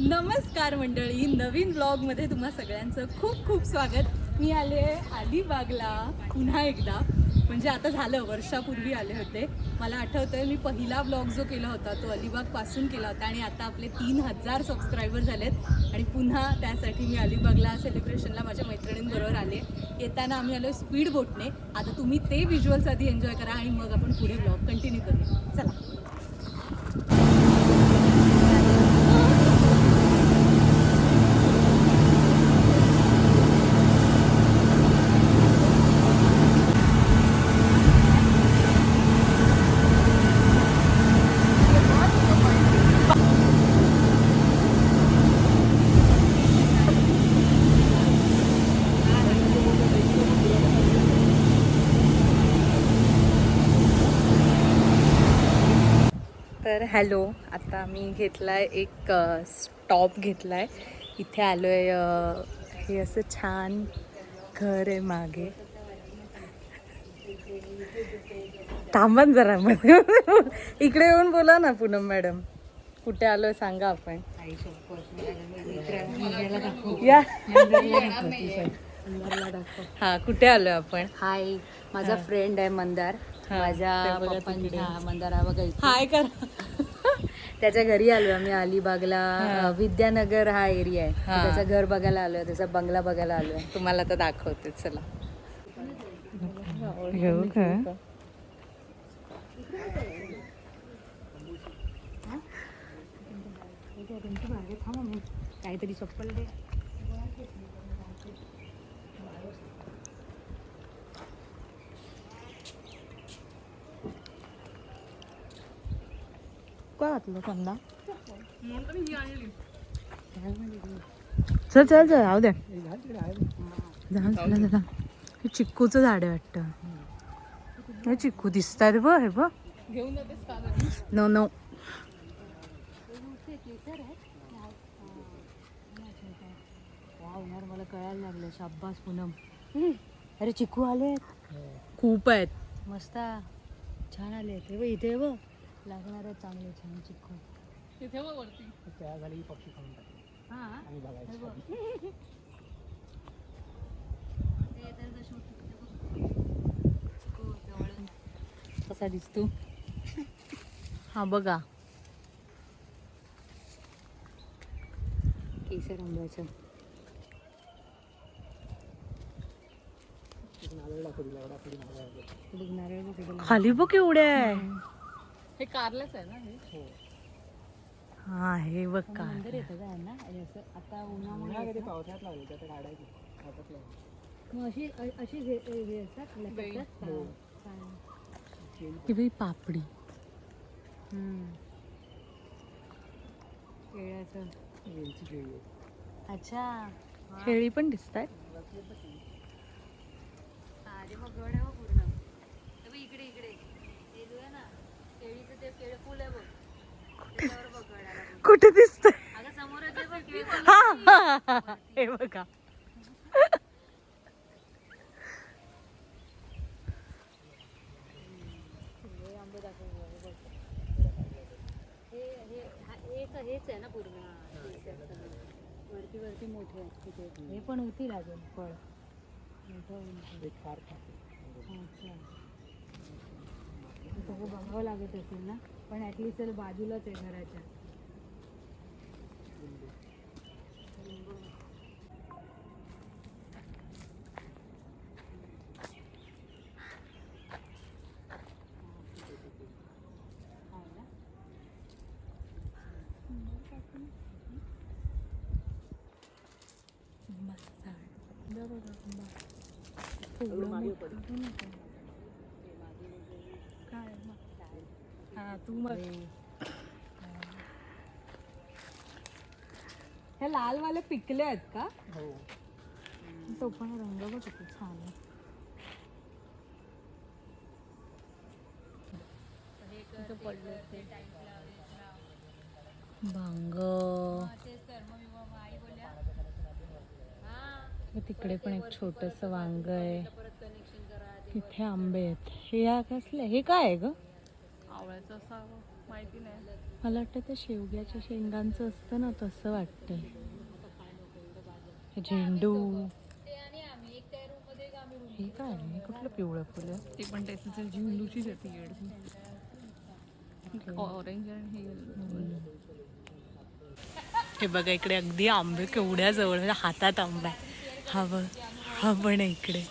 नमस्कार मंडळी नवीन ब्लॉगमध्ये तुम्हा सगळ्यांचं खूप खूप स्वागत. मी आले अलिबागला पुन्हा एकदा. म्हणजे आता झालं वर्षापूर्वी आले होते. मला आठवतं मी पहिला ब्लॉग जो केला होता तो अलिबागपासून केला होता आणि आता आपले तीन हजार सबस्क्रायबर झालेत. आणि पुन्हा त्यासाठी मी अलिबागला सेलिब्रेशनला माझ्या मैत्रिणींबरोबर आले. येताना आम्ही आलो स्पीड बोटने आता तुम्ही ते व्हिज्युअल्स आधी एन्जॉय करा आणि मग आपण पुढे ब्लॉग कंटिन्यू करूया. चला. तर हॅलो आता मी घेतलाय एक स्टॉप घेतलाय. इथे आलोय अ, हे असं छान घर आहे मागे. थांबा ना जरा इकडे येऊन बोला ना पूनम मॅडम. कुठे आलोय सांगा आपण. या. हा कुठे आलोय आपण? हाय. माझा फ्रेंड आहे मंदार. हा, माझ्या ते बघा पप्पांची तिकडे. हा मंदार हा बघा इथे. हाय करा. त्याच्या घरी आलो आम्ही अलिबागला हा. विद्यानगर हा एरिया आहे. हा. त्याचं घर बघायला आलोय त्याचा बंगला बघायला आलोय. तुम्हाला तर दाखवते चला. का? काहीतरी चप्पल दे काय घातलं समजा. चल चल चल राहू द्या झालं झालं झालं हे चिक्कूचं झाड आहे वाटतं. हे चिक्कू दिसत बघ हे बघ. नो मला कळायला लागलं शाब्बास पूनम अरे चिकू आले खूप आहेत. मस्त. छान आले ते इथे बघ. लागणार आहे चांगले छान चिकू. हा हे? बघ. ते त्याचं shoot इथे बघ. चिकू जवळून. कसा दिसतो? हा बघा. केसर आंब्याचं. बघ नारळ बघ इकडे. खाली बघ एवढे आहे हे कारलंच आहे ना हे? हा. हे बघ का मंदिर येतं का यांना? आणि असं आता उन्हामुळे येतं. मग अशी अ- अशी हे हे असतात लटकतात का? छान. ही पापडी. हम्म. केळ्याचं अच्छा. वा. केळी पण दिसत आहेत अरे मग गड आहे हो पूर्ण. हे इकडे इकडे. हे ना केळीचं ते केळ फुल आहे बघ त्याच्यावर बघ. कुठे दिसत अगं समोरच आहे बघ केळ फुल. हे बघा हे आंबे बघ, हे बघ. हे हे हा- एक हेच आहे ना पूर्ण तेच आहे सगळं. वरती वरती मोठे आहेत तिथे हे पण होतील अजून फळ मोठं होईल ते. अच्छा सगळं बघावं लागत असेल ना. पण ऍटलीस्ट त्याला बाजूलाच आहे घराच्या. आहे ना हा तू मग हे लाल वाले पिकले आहेत का? तो पण रंग बघ किती छान आहे. भांग. तिकडे पण एक छोटस वांग आहे. तिथे आंबे आहेत. हे या कसले हे काय आहे ग? आवळ्याचं असावं माहिती नाही. मला वाटतं ते शेवग्याच्या शेंगांचं असतं ना तसं वाटतंय. हे झेंडू. हे काय हे कुठलं पिवळं फुलं? ते पण त्याची झेंडूचीच आहे ती येडची ऑरेंज आणि हे हे बघा इकडे अगदी आंबे केवढ्या जवळ म्हणजे हातात आंबा आहे. हा बघ हा पण आहे इकडे.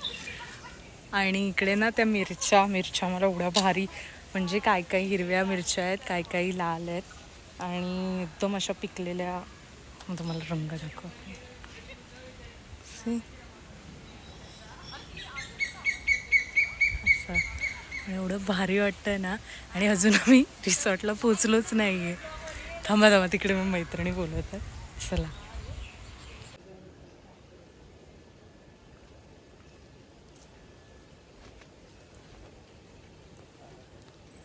आणि इकडे ना त्या मिरच्या मिरच्या मला एवढ्या भारी म्हणजे काय काही हिरव्या मिरच्या आहेत काय काही लाल आहेत आणि एकदम अशा पिकलेल्या तुम्हाला रंग दाखवते. असं. एवढं भारी वाटतं ना. आणि अजून आम्ही रिसॉर्टला पोचलोच नाही आहे थांबा थांबा तिकडे मग मैत्रिणी बोलत आहे चला.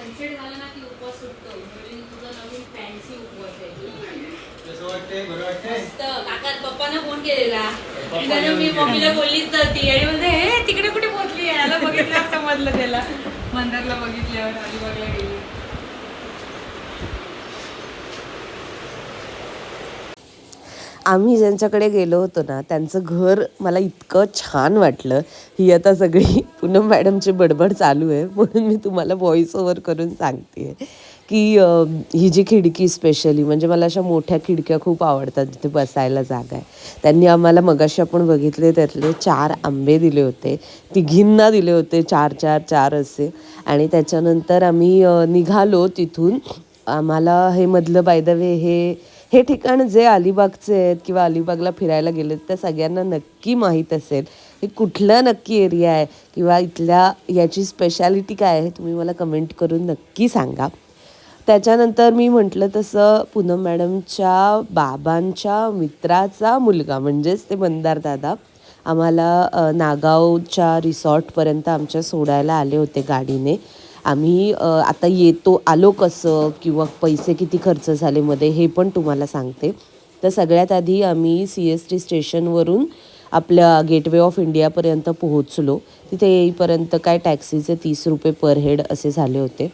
सनसेट झाला ना की उपवास सुटतो. म्हणजे तुझा नवीन फॅन्सी उपवास आहे. कसं वाटतंय? बरं वाटतंय? मस्त. काका पप्पांना फोन केलेला. त्यानं मी मम्मीला बोललीच तर ती आणि हे तिकडे कुठे पोहोचली? याला बघितलं समजलं त्याला. मंदारला बघितल्यावर अलिबागला गेली. आम्ही ज्यांच्याकडे गेलो होतो ना त्यांचं घर मला इतकं छान वाटलं. ही आता सगळी पूनम मॅडमची बडबड चालू आहे म्हणून मी तुम्हाला व्हॉइस ओव्हर करून सांगते की ही जी खिडकी स्पेशली म्हणजे मला अशा मोठ्या खिडक्या खूप आवडतात जिथे बसायला जागा आहे. त्यांनी आम्हाला मगाशी आपण बघितले त्यातले चार आंबे दिले होते. तिघींना दिले होते चार चार चार असे. आणि त्याच्यानंतर आम्ही निघालो तिथून. आम्हाला हे मधलं बाय द वे हे हे ठिकाण जे अलिबागचे आहेत किंवा अलिबागला फिरायला गेले त्या सगळ्यांना नक्की माहीत असेल. हे कुठलं नक्की एरिया आहे किंवा इथल्या याची स्पेशालिटी काय आहे तुम्ही मला कमेंट करून नक्की सांगा. त्याच्यानंतर मी म्हटलं तसं पूनम मॅडमच्या बाबांच्या मित्राचा मुलगा म्हणजेच ते मंदार दादा आम्हाला नागावच्या रिसॉर्टपर्यंत आमच्या सोडायला आले होते गाडीने. आम्ही आता येतो आलो कसं किंवा पैसे किती खर्च झाले मध्ये हे पण तुम्हाला सांगते. तर सगळ्यात आधी आम्ही सी एस टी स्टेशनवरून आपल्या गेटवे ऑफ इंडियापर्यंत पोहोचलो. तिथे येईपर्यंत काय टॅक्सीचे तीस रुपये पर हेड असे झाले होते.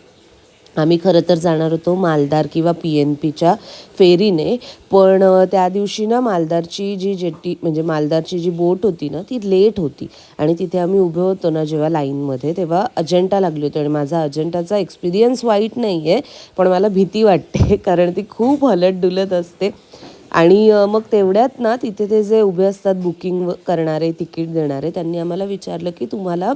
आम्ही खरं तर जाणार होतो मालदार किंवा पी एन पीच्या फेरीने. पण त्या दिवशी ना मालदारची जी जेट्टी म्हणजे मालदारची जी बोट होती ना ती लेट होती. आणि तिथे आम्ही उभे होतो ना जेव्हा लाईनमध्ये तेव्हा अजंटा लागली होती. आणि माझा अजंटाचा एक्सपिरियन्स वाईट नाही आहे पण मला भीती वाटते कारण ती खूप हलत डुलत असते. आणि मग तेवढ्यात ना तिथे ते जे उभे असतात बुकिंग करणारे तिकीट देणारे त्यांनी आम्हाला विचारलं की तुम्हाला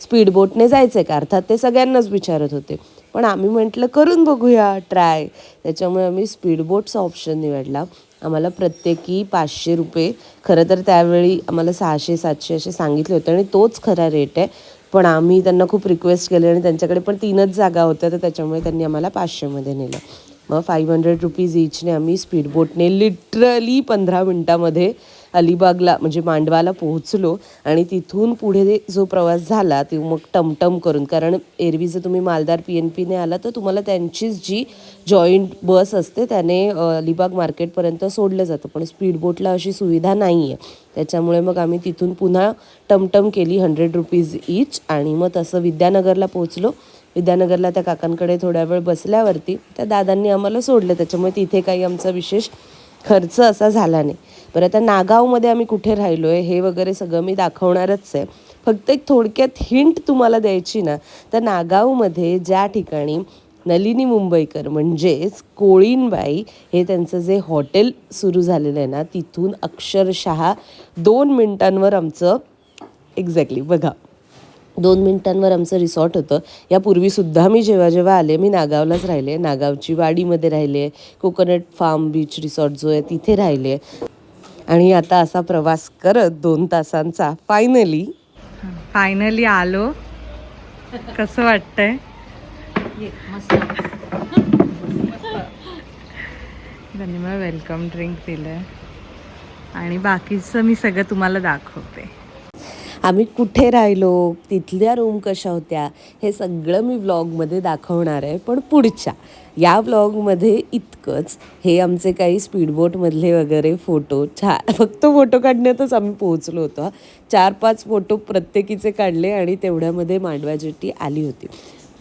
स्पीड बोटने जायचं आहे का? अर्थात ते सगळ्यांनाच विचारत होते. पण आम्ही म्हटलं करून बघूया ट्राय. त्याच्यामुळे आम्ही स्पीडबोटचा ऑप्शन निवडला. आम्हाला प्रत्येकी पाचशे रुपये खरं तर त्यावेळी आम्हाला सहाशे सातशे असे सांगितले होते आणि तोच खरा रेट आहे. पण आम्ही त्यांना खूप रिक्वेस्ट केले आणि त्यांच्याकडे पण तीनच जागा होत्या तर त्याच्यामुळे त्यांनी आम्हाला पाचशेमध्ये नेलं. मग फाईव्ह हंड्रेड रुपीज इचने आम्ही स्पीडबोटने लिटरली पंधरा मिनटामध्ये अलिबागला म्हणजे मांडवाला पोहोचलो आणि तिथून पुढे जो प्रवास झाला ती मग टमटम करून. कारण एरवी जर तुम्ही मालदार पी एन पीने आला तर तुम्हाला त्यांचीच जी जॉईंट बस असते त्याने अलिबाग मार्केटपर्यंत सोडलं जातं. पण स्पीडबोटला अशी सुविधा नाही आहे त्याच्यामुळे मग आम्ही तिथून पुन्हा टमटम केली हंड्रेड रुपीज इच आणि मग तसं विद्यानगरला पोहोचलो. विद्यानगरला त्या काकांकडे थोड्या वेळ बसल्यावरती त्या दादांनी आम्हाला सोडलं. त्याच्यामुळे तिथे काही आमचा विशेष खर्च असा झाला नाही. बरं आता नागावमध्ये आम्ही कुठे राहिलो आहे हे वगैरे सगळं मी दाखवणारच आहे. फक्त एक थोडक्यात हिंट तुम्हाला द्यायची ना तर नागावमध्ये ज्या ठिकाणी नलिनी मुंबईकर म्हणजेच कोळीनबाई हे त्यांचं जे हॉटेल सुरू झालेलं आहे ना तिथून अक्षरशः दोन मिनटांवर आमचं एक्झॅक्टली बघा. दोन मिनिटांवर आमचं रिसॉर्ट होतं. यापूर्वीसुद्धा मी जेव्हा जेव्हा आले मी नागावलाच राहिले. नागावची वाडीमध्ये राहिले. कोकोनट फार्म बीच रिसॉर्ट जो आहे तिथे राहिले. आणि आता असा प्रवास करत दोन तासांचा फायनली फायनली आलो. कसं वाटतंय? मला वेलकम ड्रिंक दिलं आणि बाकीचं मी सगळं तुम्हाला दाखवते. आम्ही कुठे राहिलो तिथल्या रूम कशा होत्या हे सगळं मी व्लॉगमध्ये दाखवणार आहे. पण पुढच्या या व्लॉगमध्ये इतकंच. हे आमचे काही स्पीडबोटमधले वगैरे फोटो छा फक्त फोटो काढण्यातच आम्ही पोहोचलो होतो. चार पाच फोटो प्रत्येकीचे काढले आणि तेवढ्यामध्ये मांडवा जेटी आली होती.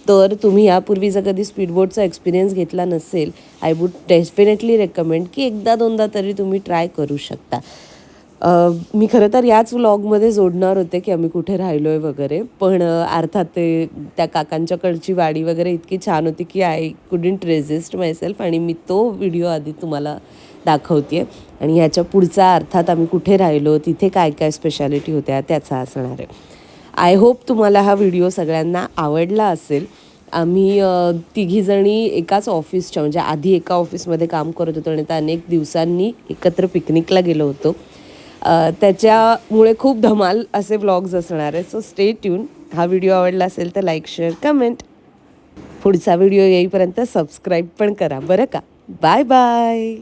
तर तुम्ही यापूर्वीचा कधी स्पीडबोटचा एक्सपिरियन्स घेतला नसेल आय वूड डेफिनेटली रेकमेंड की एकदा दोनदा तरी तुम्ही ट्राय करू शकता. मी खरं तर याच व्लॉगमध्ये जोडणार होते की आम्ही कुठे राहिलो आहे वगैरे. पण अर्थात ते त्या काकांच्याकडची वाडी वगैरे इतकी छान होती की आय कुडंट रेझिस्ट मायसेल्फ आणि मी तो व्हिडिओ आधी तुम्हाला दाखवते आणि ह्याच्या पुढचा अर्थात आम्ही कुठे राहिलो तिथे काय काय स्पेशालिटी होत्या त्याचा असणार आहे. आय होप तुम्हाला हा व्हिडिओ सगळ्यांना आवडला असेल. आम्ही तिघीजणी एकाच ऑफिसच्या म्हणजे आधी एका ऑफिसमध्ये काम करत होतो आणि त्या अनेक दिवसांनी एकत्र पिकनिकला गेलो होतो. त्याच्यामुळे खूप धमाल असे ब्लॉग्स असणार आहे सो स्टे ट्यून हा व्हिडिओ आवडला असेल तर लाईक शेअर कमेंट पुढचा व्हिडिओ येईपर्यंत सबस्क्राईब पण करा. बरं का? Bye bye